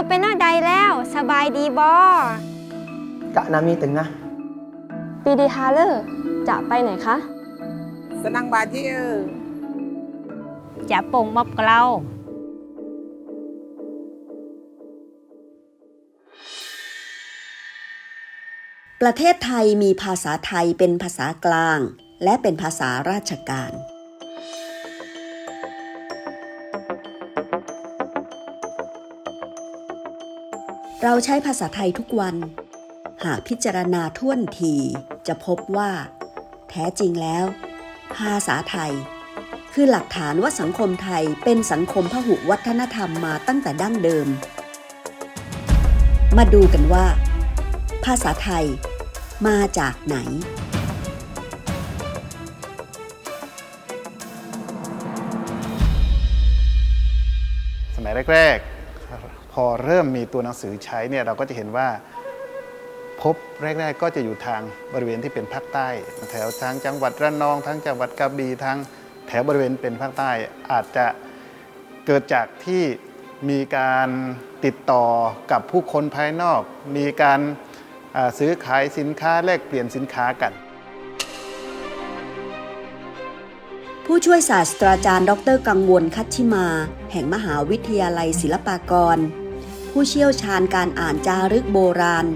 ตเป็นหน้าใดแล้วสบายดีบอกะนามีตึงนะปีดีฮาเลอร์จะไปไหนคะ Senang baju. จะปงมอบเกลาประเทศไทยมีภาษาไทยเป็นภาษากลาง และเป็นภาษาราชการ เราใช้ภาษาไทยทุกวัน หากพิจารณาท่วนทีจะพบว่า แท้จริงแล้ว ภาษาไทย คือหลักฐานว่าสังคมไทยเป็นสังคมพหุวัฒนธรรมมาตั้งแต่ดั้งเดิม มาดูกันว่า ภาษาไทยมาจากไหนสมัยแรก พอเริ่มมีตัวหนังสือใช้เนี่ยเราก็จะเห็นว่าพบแรกๆก็จะอยู่ทางบริเวณที่เป็นภาคใต้ แถวทางจังหวัดระนองทั้งจังหวัดกระบี่ทางแถวบริเวณเป็นภาคใต้ อาจจะเกิดจากที่มีการติดต่อกับผู้คนภายนอก มีการซื้อขายสินค้าแลกเปลี่ยนสินค้ากัน ผู้ช่วยศาสตราจารย์ ดร กังวลคัตชิมา แห่งมหาวิทยาลัยศิลปากร ผู้เชี่ยวชาญการอ่านจารึกโบราณ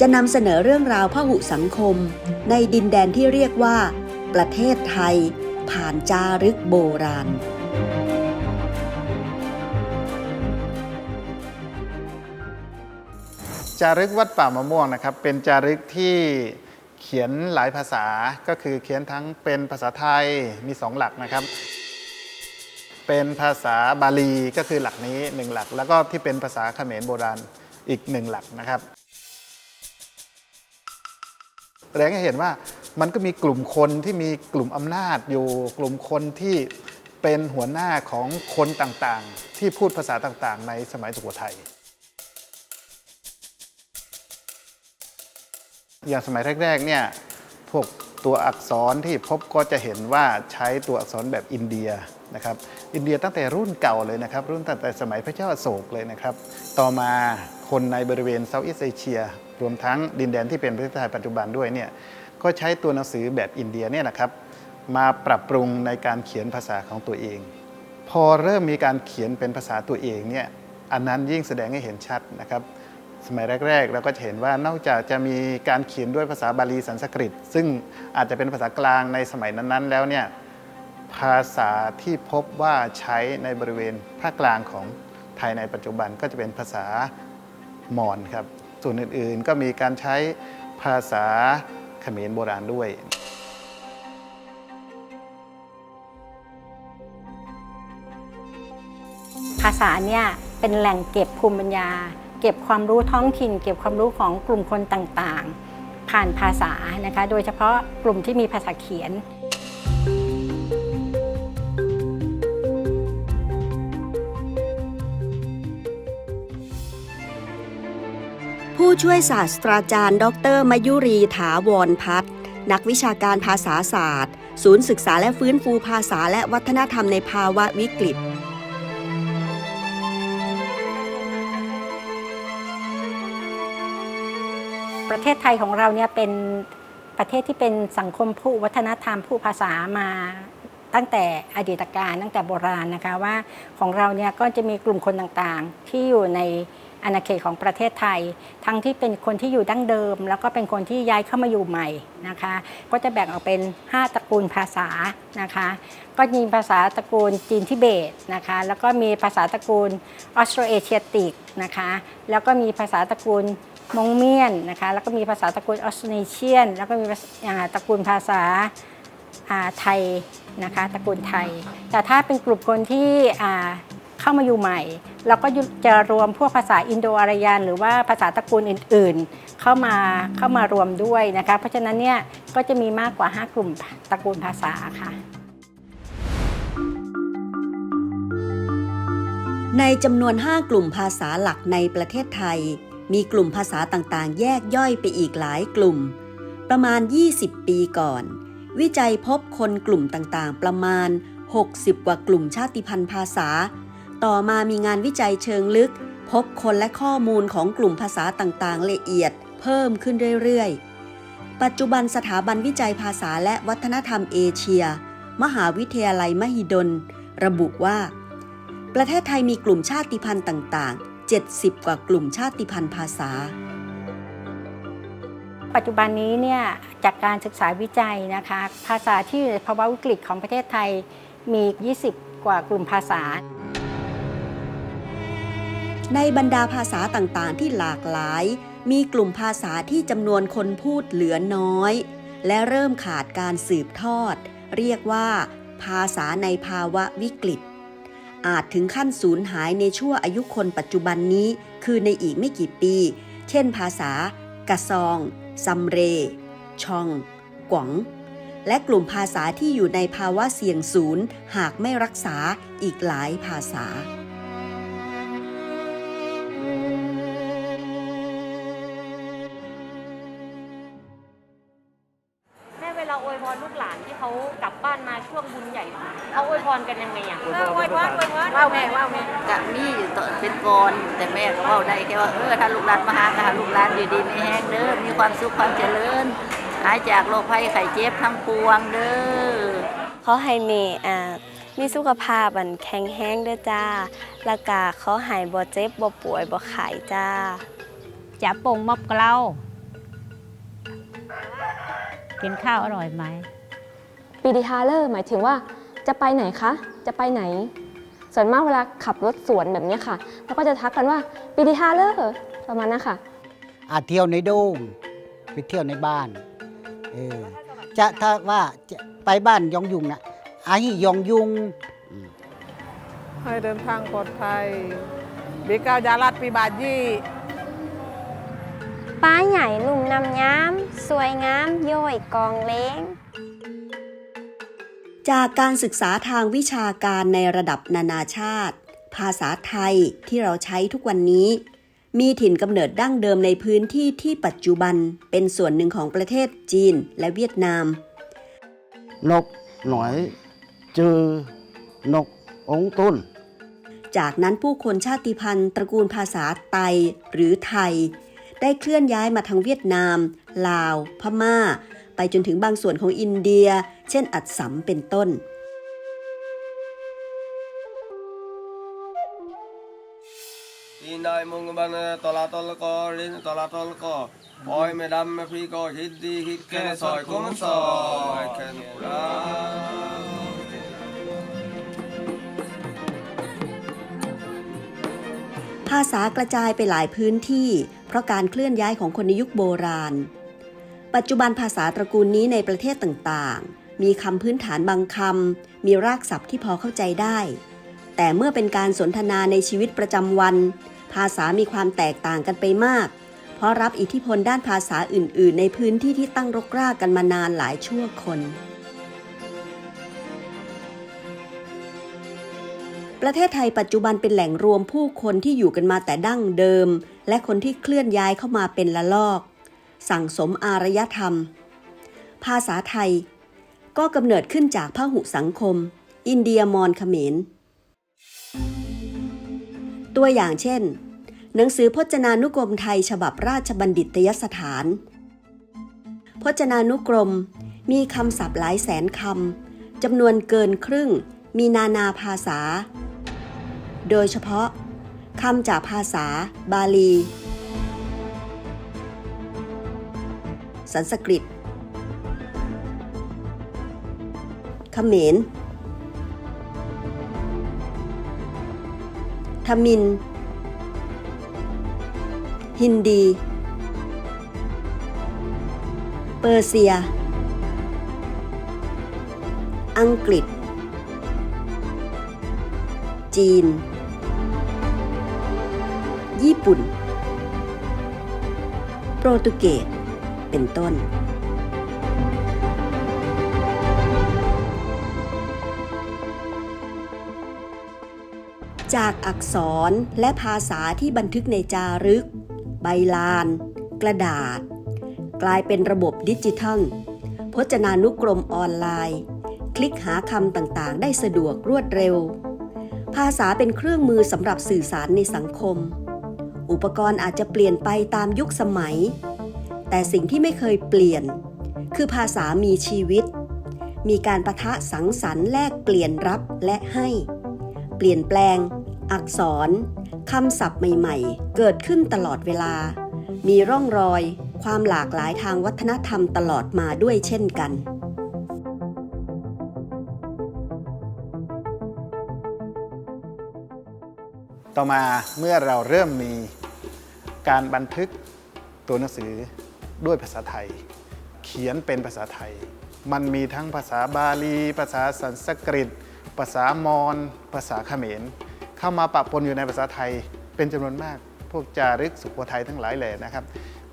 จะนำเสนอเรื่องราวพหุสังคม ในดินแดนที่เรียกว่า ประเทศไทย ผ่านจารึกโบราณจารึกวัดป่ามะม่วงนะครับเป็นจารึกที่เขียนหลายภาษาก็คือเขียนทั้งเป็นภาษาไทยมีสองหลักนะครับ เป็นภาษาบาลีก็คือหลักนี้หนึ่งหลัก แล้วก็ที่เป็นภาษาเขมรโบราณอีกหนึ่งหลักนะครับแสดงให้เห็นว่ามันก็มีกลุ่มคนที่มีกลุ่มอำนาจอยู่กลุ่มคนที่เป็นหัวหน้าของคนต่างๆ ที่พูดภาษาต่างๆ ในสมัยสุโขทัยอย่างสมัยแรกๆเนี่ยพวก ตัวอักษรที่พบก็จะเห็นว่าใช้ตัวอักษรแบบอินเดียนะครับอินเดียตั้งแต่รุ่นเก่าเลยนะครับ รุ่นตั้งแต่สมัยพระเจ้าอโศกเลยนะครับ ต่อมาคนในบริเวณเซาท์อีสเอเชีย รวมทั้งดินแดนที่เป็นประเทศไทยปัจจุบันด้วยเนี่ยก็ใช้ตัวหนังสือแบบอินเดียเนี่ยนะครับมาปรับปรุงในการเขียนภาษาของตัวเอง พอเริ่มมีการเขียนเป็นภาษาตัวเองเนี่ยอันนั้นยิ่งแสดงให้เห็นชัดนะครับ สมัยแรก ๆ เราก็จะเห็นว่านอกจากจะมีการเขียนด้วยภาษาบาลีสันสกฤต ซึ่งอาจจะเป็นภาษากลางในสมัยนั้นๆ แล้วเนี่ยภาษาที่พบว่าใช้ในบริเวณภาคกลางของไทยในปัจจุบันก็จะเป็นภาษามอญครับ ส่วนอื่นๆก็มีการใช้ภาษาเขมรโบราณด้วยภาษาเนี่ยเป็นแหล่งเก็บภูมิปัญญา เก็บความรู้ท้องถิ่น เก็บความรู้ของกลุ่มคนต่างๆ ผ่านภาษานะคะ โดยเฉพาะกลุ่มที่มีภาษาเขียน ผู้ช่วยศาสตราจารย์ ดร มยุรีถาวรพัฒน์นักวิชาการภาษาศาสตร์ ศูนย์ศึกษาและฟื้นฟูภาษาและวัฒนธรรมในภาวะวิกฤต ประเทศไทยของเราเนี่ยเป็นประเทศที่เป็นสังคมผู้วัฒนธรรมผู้ภาษามาตั้งแต่อดีตการตั้งแต่โบราณนะคะว่าของเราเนี่ยก็จะมีกลุ่มคนต่างๆ ที่อยู่ในอาณาเขตของประเทศไทย ทั้งที่เป็นคนที่อยู่ดั้งเดิม แล้วก็เป็นคนที่ย้ายเข้ามาอยู่ใหม่นะคะ ก็จะแบ่งออกเป็น 5 ตระกูลภาษานะคะ ก็มีภาษาตระกูลจีนทิเบตนะคะ แล้วก็มีภาษาตระกูลออสโตรเอเชียติกนะคะ แล้วก็มีภาษาตระกูล มงเมียนนะคะแล้วก็มีภาษาตระกูลออสโตรเนเชียน แล้วก็มีภาษาอ่าตระกูลภาษาไทยนะคะตระกูลไทย แต่ถ้าเป็นกลุ่มคนที่เข้ามาอยู่ใหม่ เราก็จะรวมพวกภาษาอินโดอารยันหรือว่าภาษาตระกูลอื่นๆ เข้ามาเข้ามารวมด้วยนะคะเพราะฉะนั้นเนี่ยก็จะมีมากกว่า 5 กลุ่มตระกูลภาษาค่ะในจำนวน 5 กลุ่มภาษาหลักในประเทศไทย มีกลุ่มภาษาต่างๆ แยกย่อยไปอีกหลายกลุ่ม ประมาณ 20 ปีก่อน วิจัยพบคนกลุ่มต่างๆ ประมาณ 60 กว่ากลุ่มชาติพันธุ์ภาษา ต่อมามีงานวิจัยเชิงลึก พบคนและข้อมูลของกลุ่มภาษาต่างๆ ละเอียด เพิ่มขึ้นเรื่อยๆ ปัจจุบันสถาบันวิจัยภาษาและวัฒนธรรมเอเชีย มหาวิทยาลัยมหิดล ระบุว่า ประเทศไทยมีกลุ่มชาติพันธุ์ต่างๆ 70 กว่ากลุ่มชาติพันธุ์ภาษา ปัจจุบันนี้เนี่ยจากการศึกษาวิจัยนะคะ ภาษาที่อยู่ในภาวะวิกฤตของประเทศไทยมี 20 กว่ากลุ่มภาษา ในบรรดาภาษาต่างๆ ที่หลากหลาย มีกลุ่มภาษาที่จำนวนคนพูดเหลือน้อย และเริ่มขาดการสืบทอด เรียกว่า ภาษาในภาวะวิกฤต อาจถึงขั้นสูญหายในชั่วอายุคนปัจจุบันนี้ คือในอีกไม่กี่ปี เช่นภาษา กะซอง ซัมเร ชองกวางและกลุ่มภาษาที่อยู่ในภาวะเสี่ยงสูญหากไม่รักษาอีกหลายภาษา ว้าได้แค่ว่าเออถ้าลูกหลานมาหาก็หาลูกหลานอยู่ดีมีแห้งเด้อมีความสุขความเจริญหายจากโรคภัยไข้เจ็บทั้งปวงเด้อขอให้เมอ่ามีสุขภาพอันแข็งแรงเด้อจ้าแล้วก็ขอให้บ่เจ็บบ่ป่วยบ่ไข้จ้าจะปงมอบเกล้ากินข้าวอร่อยไหม ปีดีฮาเลอร์หมายถึงว่าจะไปไหนคะ จะไปไหน ส่วนมากเวลาขับรถสวนแบบเนี้ยค่ะเราก็จะทักกันว่าปีดีฮาเลอร์ประมาณนั้นค่ะอาจเที่ยวในโดงไปเที่ยวในบ้านเออจะถ้าว่าจะไปบ้านยองยุงนะอาฮิยองยุงให้เดินทางปลอดภัยบีกาวจารัดปีบาทยี่ป้าใหญ่ลุ่มน้ำย้ำสวยงามโย่อยกองเล้ง จากการศึกษาทางวิชาการในระดับนานาชาติ ภาษาไทยที่เราใช้ทุกวันนี้ มีถิ่นกำเนิดดั้งเดิมในพื้นที่ที่ปัจจุบันเป็นส่วนหนึ่งของประเทศจีนและเวียดนาม นกหน่อยเจอนกองต้นจากนั้นผู้คนชาติพันธุ์ ตระกูลภาษาไตหรือไทย ได้เคลื่อนย้ายมาทางเวียดนาม ลาว พม่า ไปจนถึงบางส่วนของอินเดีย เช่นอัดสัมเป็นต้น นายมุงบันตลาตลกอรนตลาตลกอปอยไม่ดำไม่พี่กฮิตดีฮิตแค่ซอยคุ้มซอยแค่าภาษากระจายไปหลายพื้นที่ เพราะการเคลื่อนย้ายของคนในยุคโบราณ ปัจจุบันภาษาตระกูลนี้ในประเทศต่างๆ มีคำพื้นฐานบางคำ มีรากศัพท์ที่พอเข้าใจได้ แต่เมื่อเป็นการสนทนาในชีวิตประจำวัน ภาษามีความแตกต่างกันไปมาก เพราะรับอิทธิพลด้านภาษาอื่น ๆ ในพื้นที่ที่ตั้งรกรากกันมานานหลายชั่วคนประเทศไทยปัจจุบันเป็นแหล่งรวมผู้คนที่อยู่กันมาแต่ดั้งเดิม และคนที่เคลื่อนย้ายเข้ามาเป็นละลอก สั่งสมอารยธรรม ภาษาไทย ก็กำเนิดขึ้นจากพหุสังคม อินเดียมอญเขมร ตัวอย่างเช่น หนังสือพจนานุกรมไทยฉบับราชบัณฑิตยสถาน พจนานุกรมมีคำศัพท์หลายแสนคำจำนวนเกินครึ่ง มีนานาภาษา โดยเฉพาะคำจากภาษา บาลี สันสกฤตเขมรทมิน ฮินดี เปอร์เซีย อังกฤษ จีน ญี่ปุ่น โปรตุเกส เป็นต้น จากอักษรและภาษาที่บันทึกในจารึก ใบลาน กระดาษ กลายเป็นระบบดิจิทัล พจนานุกรมออนไลน์ คลิกหาคำต่างๆ ได้สะดวกรวดเร็ว ภาษาเป็นเครื่องมือสำหรับสื่อสารในสังคมอุปกรณ์อาจจะเปลี่ยนไปตามยุคสมัย แต่สิ่งที่ไม่เคยเปลี่ยน คือภาษามีชีวิต มีการประทะสังสรรค์แลกเปลี่ยนรับและให้ เปลี่ยนแปลง อักษรคำศัพท์ใหม่ๆ เกิดขึ้นตลอดเวลา มีร่องรอย ความหลากหลายทางวัฒนธรรมตลอดมาด้วยเช่นกันต่อมาเมื่อเราเริ่มมีการบันทึกตัวหนังสือ ด้วยภาษาไทย เขียนเป็นภาษาไทย มันมีทั้งภาษาบาลี ภาษาสันสกฤต ภาษามอญภาษาเขมร เข้ามาปะปนอยู่ในภาษาไทยเป็นจำนวนมาก พวกจารึกสุโขทัยทั้งหลายแหล่นะครับ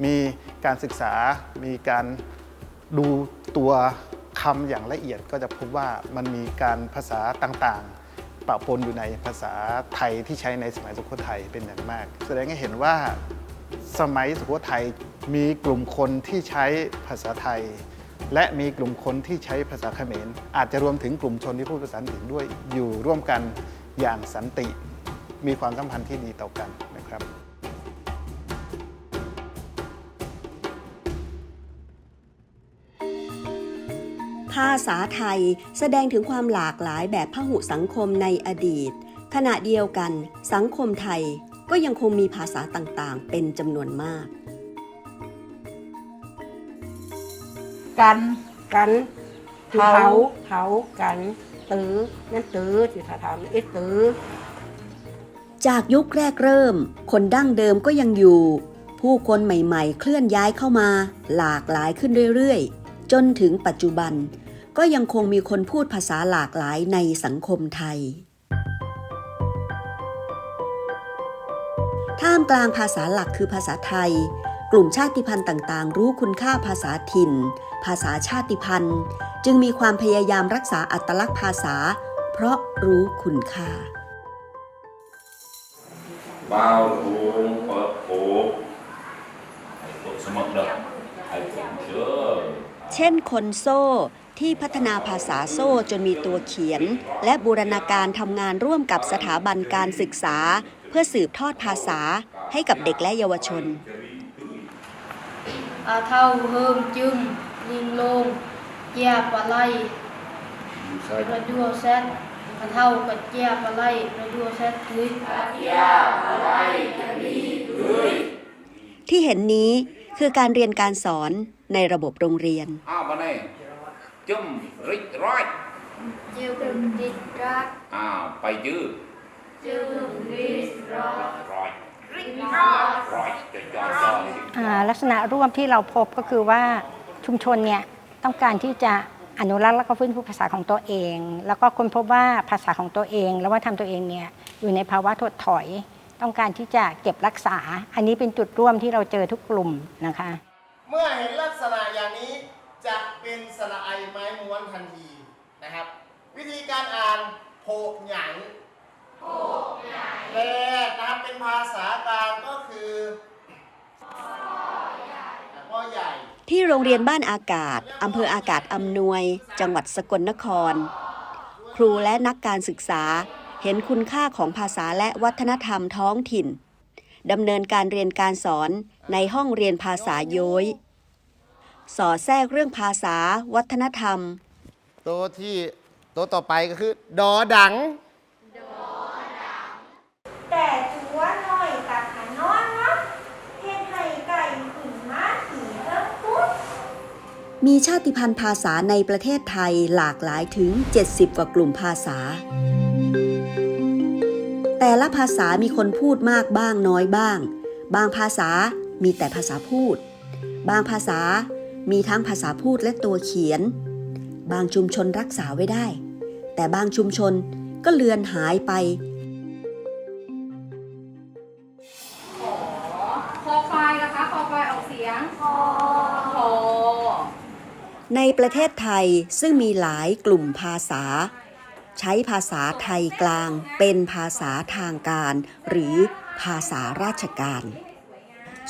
มีการศึกษามีการดูตัวคำอย่างละเอียดก็จะพบว่ามันมีการภาษาต่างๆปะปนอยู่ในภาษาไทยที่ใช้ในสมัยสุโขทัยเป็นอย่างมาก แสดงให้เห็นว่าสมัยสุโขทัย มีกลุ่มคนที่ใช้ภาษาไทย และมีกลุ่มคนที่ใช้ภาษาเขมร อาจจะรวมถึงกลุ่มชนที่พูดภาษาอังกฤษด้วยอยู่ร่วมกันอย่างสันติ มีความสัมพันธ์ที่ดีต่อกันนะครับภาษาไทยแสดงถึงความหลากหลายแบบพหุสังคมในอดีต ขณะเดียวกัน สังคมไทยก็ยังคงมีภาษาต่างๆ เป็นจำนวนมาก กัน กันเผาเผา เผา กัน ตือนั่นตือที่ถ้าทำอิตือจากยุคแรกเริ่ม คนดั้งเดิมก็ยังอยู่ ผู้คนใหม่ๆ เคลื่อนย้ายเข้ามา หลากหลายขึ้นเรื่อยๆ จนถึงปัจจุบัน ก็ยังคงมีคนพูดภาษาหลากหลายในสังคมไทย ท่ามกลางภาษาหลักคือภาษาไทยก ลุ่มชาติพันธุ์ต่างๆ รู้คุณค่าภาษาถิ่น ภาษาชาติพันธุ์ จึงมีความพยายามรักษาอัตลักษณ์ภาษา เพราะรู้คุณค่า bao uống phật phục hãy phục sự mất được hãy phục chưa เช่นคนโซ่ที่พัฒนาภาษาโซ่จนมีตัวเขียน และบูรณาการทำงานร่วมกับสถาบันการศึกษา เพื่อสืบทอดภาษาให้กับเด็กและเยาวชน อาเท่าเฮิมจึงลิงลงเจียปลาไหลระดัวเซตอาเท่ากับเจียปลาไหลระดัวเซตทุยที่เห็นนี้คือการเรียนการสอนในระบบโรงเรียน à bên này chum rít rồi จึงดิดรัก à bay chứ จึงดิดรัก rồi rít rồi rồi cho cho cho อ่าลักษณะร่วมที่เราพบก็คือว่าชุมชนเนี่ยต้องการที่จะอนุรักษ์และก็ฟื้นฟูภาษาของตัวเอง แล้วก็ค้นพบว่าภาษาของตัวเอง และว่าทำตัวเองเนี่ยอยู่ในภาวะถดถอย ต้องการที่จะเก็บรักษา อันนี้เป็นจุดร่วมที่เราเจอทุกกลุ่มนะคะ เมื่อเห็นลักษณะอย่างนี้จะเป็นสระไอไม้ม้วนทันทีนะครับ วิธีการอ่านโผหยังโผหยัง แรกนะครับเป็นภาษากลางก็คือพ่อใหญ่ที่โรงเรียนบ้านอากาศ อำเภออากาศอำนวย จังหวัดสกลนคร ครูและนักการศึกษาเห็นคุณค่าของภาษาและวัฒนธรรมท้องถิ่นดำเนินการเรียนการสอนในห้องเรียนภาษาโย้ย สอดแทรกเรื่องภาษาวัฒนธรรม ตัวที่ตัวต่อไปก็คือ ดอดัง แต่ตัวน้อยกับขานอนวะเฮ็ดให้ไก่ขึ้นมาขี่เริ่มพุด มีชาติพันธุ์ภาษาในประเทศไทยหลากหลายถึง 70 กว่ากลุ่มภาษา แต่ละภาษามีคนพูดมากบ้างน้อยบ้าง บางภาษามีแต่ภาษาพูด บางภาษามีทั้งภาษาพูดและตัวเขียน บางชุมชนรักษาไว้ได้ แต่บางชุมชนก็เลือนหายไป ในประเทศไทยซึ่งมีหลายกลุ่มภาษา ใช้ภาษาไทยกลางเป็นภาษาทางการ หรือภาษาราชการ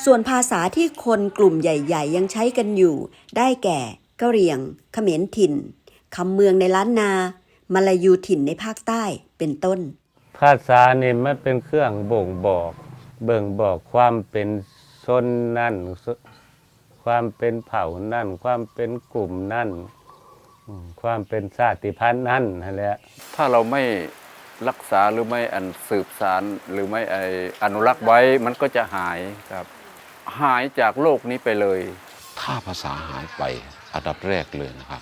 ส่วนภาษาที่คนกลุ่มใหญ่ ๆ ยังใช้กันอยู่ ได้แก่กะเหรี่ยงเขมรถิ่นคำเมืองในล้านนา มาลายูถิ่นในภาคใต้เป็นต้น ภาษานี่มันเป็นเครื่องบ่งบอก เบ่งบอกความเป็นชนนั่น ความเป็นเผ่านั่น ความเป็นกลุ่มนั่นอืมความเป็นชาติพันธุ์นั่นนั่นแหละถ้าเราไม่รักษาหรือไม่อันสืบสารหรือไม่ไออนุรักษ์ไว้มันก็จะหายครับ หายจากโลกนี้ไปเลย ถ้าภาษาหายไปอันดับแรกเลยนะครับ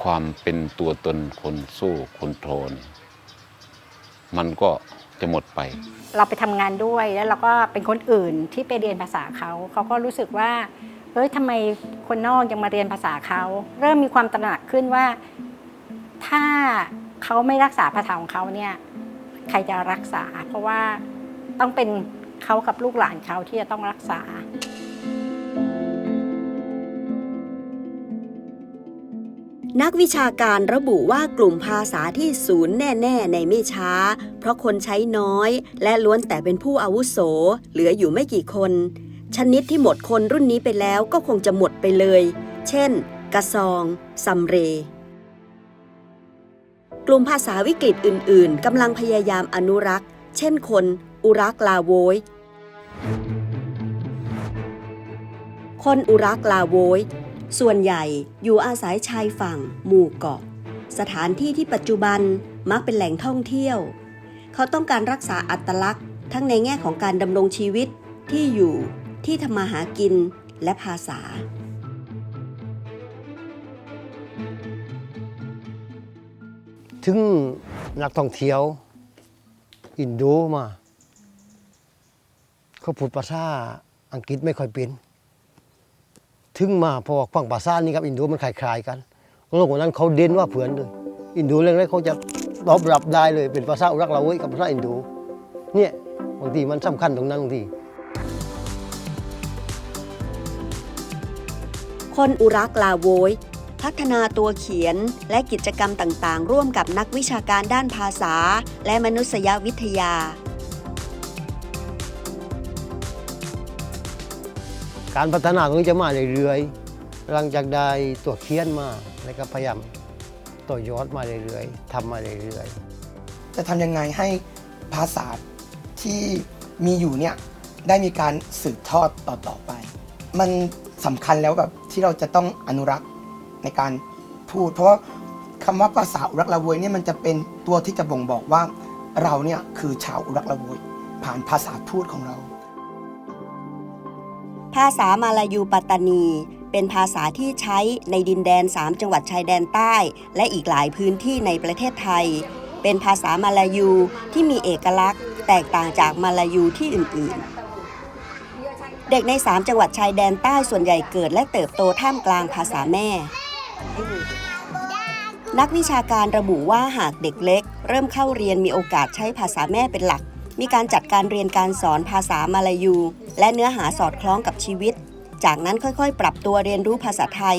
ความเป็นตัวตนคนสู้คนโทน มันก็ จะหมดไป เราไปทำงานด้วยแล้วเราก็เป็นคนอื่นที่ไปเรียนภาษาเขาเขาก็รู้สึกว่าเฮ้ยทำไมคนนอกยังมาเรียนภาษาเขา เริ่มมีความตระหนักขึ้นว่าถ้าเขาไม่รักษาภาษาของเขาเนี่ยใครจะรักษา เพราะว่าต้องเป็นเขากับลูกหลานเขาที่จะต้องรักษา นักวิชาการระบุว่ากลุ่มภาษาที่ศูนย์แน่ๆในไม่ช้า เพราะคนใช้น้อย และล้วนแต่เป็นผู้อาวุโส เหลืออยู่ไม่กี่คน ชนิดที่หมดคนรุ่นนี้ไปแล้วก็คงจะหมดไปเลย เช่น กระซองซัมเรกลุ่มภาษาวิกฤตอื่น ๆ กำลังพยายามอนุรักษ์ เช่นคน อุรักลาโวย คนอุรักลาโวย ส่วนใหญ่อยู่อาศัยชายฝั่งหมู่เกาะ สถานที่ที่ปัจจุบันมักเป็นแหล่งท่องเที่ยว เขาต้องการรักษาอัตลักษณ์ ทั้งในแง่ของการดำรงชีวิตที่อยู่ที่ทำมาหากินและภาษา ถึงนักท่องเที่ยว อินโดมา เขาพูดภาษาอังกฤษไม่ค่อยเป็น ถึงมาพอฟังภาษานี้กับอินโดมันคล้ายๆกันโลกนั้นเขาเด่นว่าเผือนเลย อินโดเรื่องนี้เขาจะตอบรับได้เลยเป็นภาษาอุรักเราเว้ยกับภาษาอินโดเนี่ยบางทีมันสำคัญตรงนั้นบางทีคนอุรักลาโวยพัฒนาตัวเขียนและกิจกรรมต่างๆ ร่วมกับนักวิชาการด้านภาษา และมนุษยวิทยา การพัฒนาตรงนี้จะมาเรื่อยๆหลังจากได้ตัวเขียนมาแล้วก็พยายามต่อยอดมาเรื่อยๆทำมาเรื่อยๆจะทำยังไงให้ภาษาที่มีอยู่เนี่ยได้มีการสืบทอดต่อๆไป มันสำคัญแล้วแบบที่เราจะต้องอนุรักษ์ในการพูด เพราะว่าคำว่าภาษาอุรักละเวยเนี่ยมันจะเป็นตัวที่จะบ่งบอกว่าเราเนี่ยคือชาวอุรักละเวยผ่านภาษาพูดของเรา ภาษามาลายูปัตตานี เป็นภาษาที่ใช้ในดินแดน 3 จังหวัดชายแดนใต้ และอีกหลายพื้นที่ในประเทศไทย เป็นภาษามาลายูที่มีเอกลักษณ์ แตกต่างจากมาลายูที่อื่น ๆ เด็กใน 3 จังหวัดชายแดนใต้ส่วนใหญ่เกิดและเติบโตท่ามกลางภาษาแม่ นักวิชาการระบุว่าหากเด็กเล็ก เริ่มเข้าเรียนมีโอกาสใช้ภาษาแม่เป็นหลัก มีการจัดการเรียนการสอนภาษามาลายู และเนื้อหาสอดคล้องกับชีวิต จากนั้นค่อยๆ ปรับตัวเรียนรู้ภาษาไทย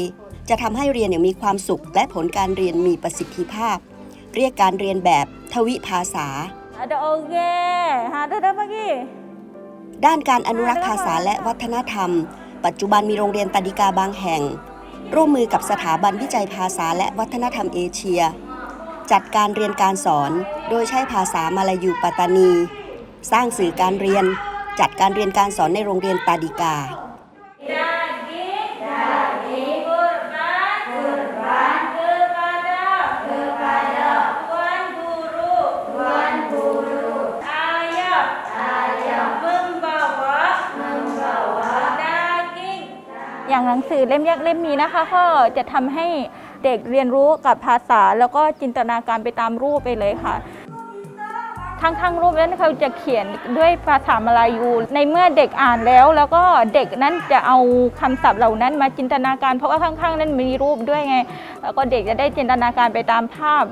จะทำให้เรียนอย่างมีความสุข และผลการเรียนมีประสิทธิภาพ เรียกการเรียนแบบทวิภาษา Ada oge. Ha, ada apa lagi? ด้านการอนุรักษ์ภาษาและวัฒนธรรม ปัจจุบันมีโรงเรียนตาดิกาบางแห่ง ร่วมมือกับสถาบันวิจัยภาษาและวัฒนธรรมเอเชีย จัดการเรียนการสอน โดยใช้ภาษามาลายูปัตตานี สร้างสื่อการเรียน จัดการเรียนการสอนในโรงเรียนตาดิกา อย่างหนังสือเล่มยักษ์เล่มนี้นะคะก็จะทำให้เด็กเรียนรู้กับภาษาแล้วก็จินตนาการไปตามรูปไปเลยค่ะ ทั้งทั้งรูปนั้นเขาจะเขียนด้วยภาษามาลายู ในเมื่อเด็กอ่านแล้ว แล้วก็เด็กนั้นจะเอาคำศัพท์เหล่านั้นมาจินตนาการ เพราะว่าข้างๆ นั้นมีรูปด้วยไง แล้วก็เด็กจะได้จินตนาการไปตามภาพ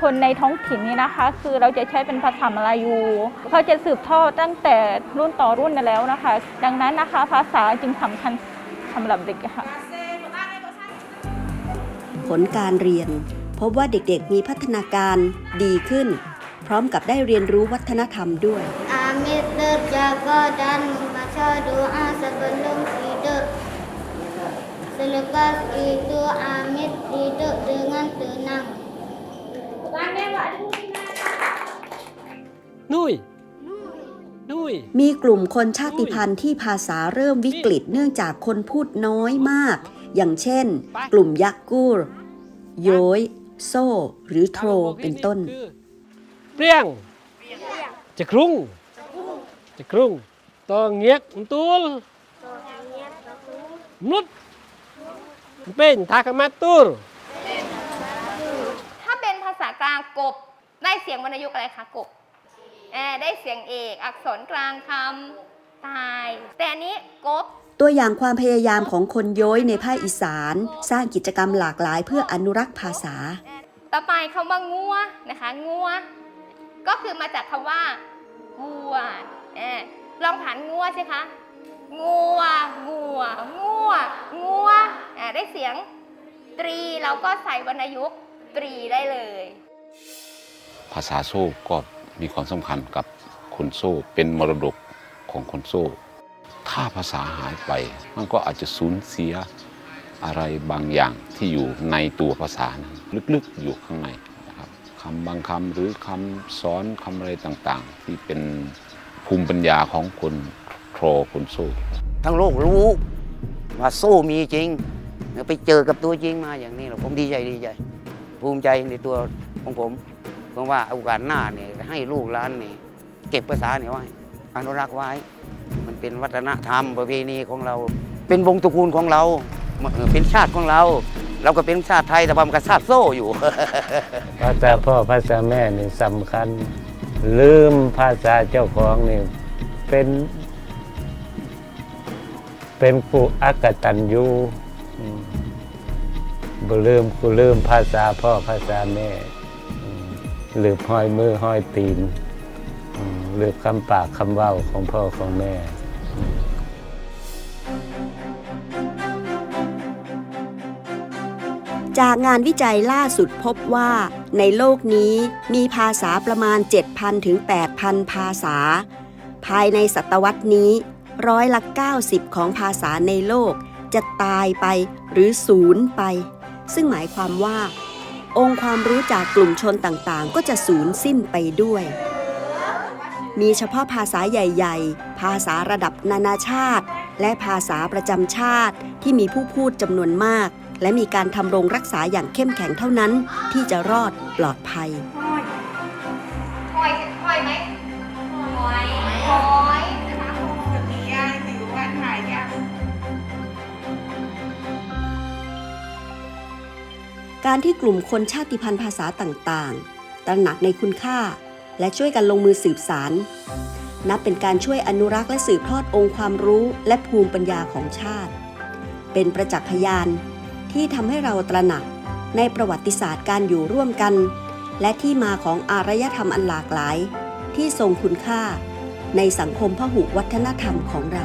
คนในท้องถิ่นนี้นะคะ คือเราจะใช้เป็นภาษามาลายู เขาจะสืบทอดตั้งแต่รุ่นต่อรุ่นมาแล้วนะคะ ดังนั้นนะคะ ภาษาจึงสำคัญสำหรับเด็กค่ะผลการเรียน พบว่าเด็กๆมีพัฒนาการดีขึ้น พร้อมกับได้เรียนรู้วัฒนธรรมด้วย Amit terjaga dan membaca doa sebelum tidur. Selepas itu Amit tidur dengan tenang. นุ้ยมีกลุ่มคนชาติพันธุ์ที่ภาษาเริ่มวิกฤตเนื่องจากคนพูดน้อยมาก อย่างเช่น กลุ่มยักกูรโย้ยโซ่หรือโทรเป็นต้น เปรี้ยง จะครุงจะครุงตอเงียกอุนตูลนุดเป็นทากามาตูรถ้าเป็นภาษากลางกบ ได้เสียงวรรณยุกต์อะไรคะกบแอบได้เสียงเอกอักษรกลางคำตาย แต่อันนี้กบตัวอย่างความพยายามของคนโย้ยในภาคอีสาน สร้างกิจกรรมหลากหลายเพื่ออนุรักษ์ภาษา ต่อไปคำว่างัวนะคะงัว ก็คือมาจากคำว่างัวเออลองผ่านงัวสิคะงัวงัวงัวงัวอ่าได้เสียงตรีเราก็ใส่วรรณยุกต์ตรีได้เลย ภาษาโซ่ก็มีความสำคัญกับคนโซ่เป็นมรดกของคนโซ่ ถ้าภาษาหายไป มันก็อาจจะสูญเสียอะไรบางอย่างที่อยู่ในตัวภาษานั้นลึกๆอยู่ข้างใน คำบางคำหรือคำสอนคำอะไรต่างๆ ที่เป็นภูมิปัญญาของคนโทรคนโซ่ทั้งโลกรู้ว่าโซ่มีจริงไปเจอกับตัวจริงมาอย่างนี้เราผมดีใจดีใจ ภูมิใจในตัวของผมเพราะว่าโอกาสหน้าเนี่ยให้ลูกหลานเนี่ยเก็บภาษาเนี่ยไว้อนุรักษ์ไว้ มันเป็นวัฒนธรรมประเพณีของเรา เป็นวงตระกูลของเราเป็นชาติของเรา เราก็เป็นชาติไทยแต่ว่ามันก็ชาติโซ่อยู่ ภาษาพ่อภาษาแม่นี่สำคัญ ลืมภาษาเจ้าของนี่เป็น เป็นผู้อักตันยูอืมบ่ลืมกูลืมภาษาพ่อภาษาแม่อืมลืมห้อยมือห้อยตีนอืมลืมคำปากคำเว้าของพ่อของแม่ จากงานวิจัยล่าสุดพบว่า ในโลกนี้มีภาษาประมาณ 7,000 ถึง 8,000 ภาษา ภายในศตวรรษนี้ ร้อยละ 90 ของภาษาในโลกจะตายไปหรือศูนย์ไป ซึ่งหมายความว่า องค์ความรู้จากกลุ่มชนต่างๆ ก็จะสูญสิ้นไปด้วย มีเฉพาะภาษาใหญ่ ๆ ภาษาระดับนานาชาติ และภาษาประจำชาติที่มีผู้พูดจำนวนมาก และมีการทำรงรักษาอย่างเข้มแข็งเท่านั้น ที่จะรอดปลอดภัยหอยหอยไหมหอยหอยคะมีย่างถือว่าหายาก การที่กลุ่มคนชาติพันธุ์ภาษาต่างๆ ตระหนักในคุณค่า และช่วยกันลงมือสืบสาร นับเป็นการช่วยอนุรักษ์และสืบทอดองค์ความรู้และภูมิปัญญาของชาติ เป็นประจักษ์พยาน ที่ทำให้เราตระหนักในประวัติศาสตร์การอยู่ร่วมกัน และที่มาของอารยธรรมอันหลากหลาย ที่ทรงคุณค่า ในสังคมพหุวัฒนธรรมของเรา